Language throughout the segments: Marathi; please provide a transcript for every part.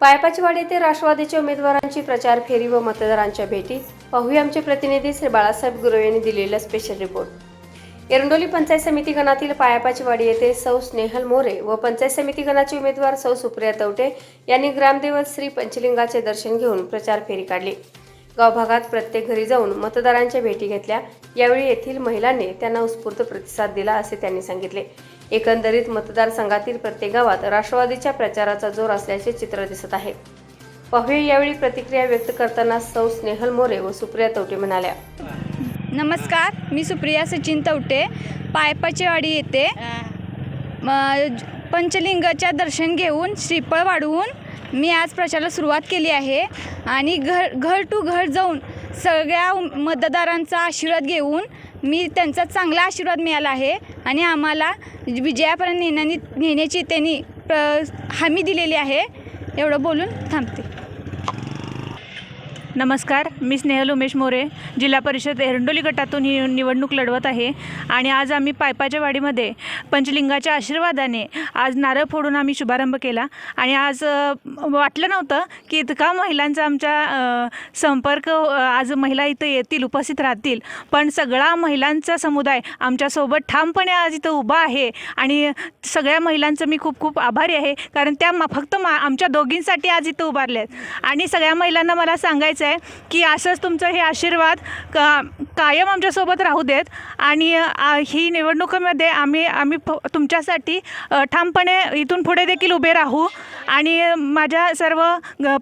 पायपाचीवाडी येथे राष्ट्रवादीच्या उमेदवारांची प्रचार फेरी व मतदारांच्या भेटी पाहूया आमचे प्रतिनिधी श्री बाळासाहेब गुरव यांनी दिलेला स्पेशल रिपोर्ट एरंडोली पंचायत समिती गणातील पायापाचीवाडी येथे सौ स्नेहल मोरे व पंचायत समिती गणाचे उमेदवार सौ सुप्रिया तवटे यांनी ग्रामदेवत श्री पंचलिंगाचे दर्शन घेऊन प्रचार फेरी काढली. गावभागात प्रत्येक घरी जाऊन मतदारांच्या भेटी घेतल्या. यावेळी येथील महिलांनी त्यांना उत्स्फूर्त प्रतिसाद दिला असे त्यांनी सांगितले. एकंदरीत मतदारसंघातील प्रत्येक गावात राष्ट्रवादीच्या प्रचाराचा जोर असल्याचे चित्र दिसत आहे. पाहुया यावेळी प्रतिक्रिया व्यक्त करताना सौ स्नेहल मोरे व सुप्रिया तवटे म्हणाल्या. नमस्कार मी सुप्रिया सचिन तवटे. पायपाचीवाडी ज- पंचलिंगाच्या दर्शन घेऊन श्रीफळ वाढवून मी आज प्रचाराला सुरुवात केली आहे आणि घर घर टू घर जाऊन सगळ्या मतदारांचा आशीर्वाद घेऊन मी त्यांचा चांगला आशीर्वाद मिळाला आहे आणि आम्हाला विजयापर्यंत नेण्यानी नेण्याची त्यांनी प्र हमी दिलेली आहे. एवढं बोलून थांबते. नमस्कार मी स्नेहल उमेश मोरे जिल्हा परिषद एरंडोली गटातून ही निवडणूक लढवत आहे आणि आज आम्ही पायपाच्या वाडीमध्ये पंचलिंगाच्या आशीर्वादाने आज नारळ फोडून आम्ही शुभारंभ केला. आणि आज वाटलं नव्हतं की इतका महिलांचा आमच्या संपर्क आज महिला इथं येतील उपस्थित राहतील पण सगळा महिलांचा समुदाय आमच्यासोबत ठामपणे आज इथं उभा आहे आणि सगळ्या महिलांचं मी खूप खूप आभारी आहे कारण त्या फक्त मा आमच्या दोघींसाठी आज इथं उभारल्या आहेत आणि सगळ्या महिलांना मला सांगायचं आहे की असंच तुमचं हे आशीर्वाद का कायम आमच्यासोबत राहू देत. आणि ही निवडणुकीमध्ये आम्ही आम्ही तुमच्यासाठी ठामपणे इथून पुढे देखील उभे राहू. आणि माझ्या सर्व ग-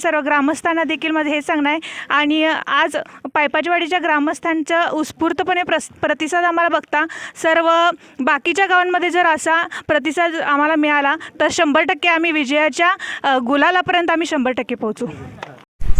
सर्व ग्रामस्थांना देखील माझं हे सांगणं आहे. आणि आज पायपाच्यावाडीच्या ग्रामस्थांचा उत्स्फूर्तपणे प्रस प्रतिसाद आम्हाला बघता सर्व बाकीच्या गावांमध्ये जर असा प्रतिसाद आम्हाला मिळाला तर शंभर टक्के आम्ही विजयाच्या गुलालापर्यंत आम्ही शंभर टक्के पोहोचू.